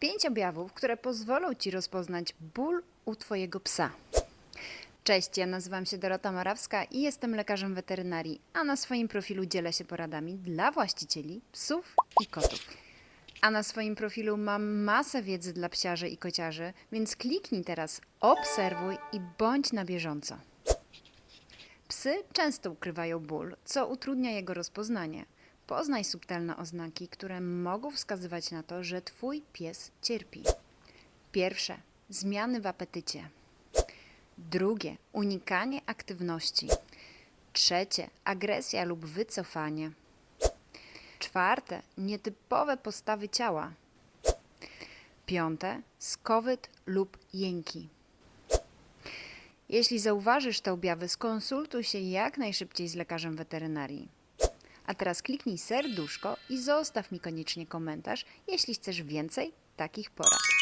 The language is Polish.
Pięć objawów, które pozwolą Ci rozpoznać ból u Twojego psa. Cześć, ja nazywam się Dorota Morawska i jestem lekarzem weterynarii, a na swoim profilu dzielę się poradami dla właścicieli psów i kotów. A na swoim profilu mam masę wiedzy dla psiarzy i kociarzy, więc kliknij teraz obserwuj i bądź na bieżąco. Psy często ukrywają ból, co utrudnia jego rozpoznanie. Poznaj subtelne oznaki, które mogą wskazywać na to, że Twój pies cierpi. Pierwsze zmiany w apetycie. Drugie unikanie aktywności. Trzecie agresja lub wycofanie. Czwarte nietypowe postawy ciała. Piąte skowyt lub jęki. Jeśli zauważysz te objawy, skonsultuj się jak najszybciej z lekarzem weterynarii. A teraz kliknij serduszko i zostaw mi koniecznie komentarz, jeśli chcesz więcej takich porad.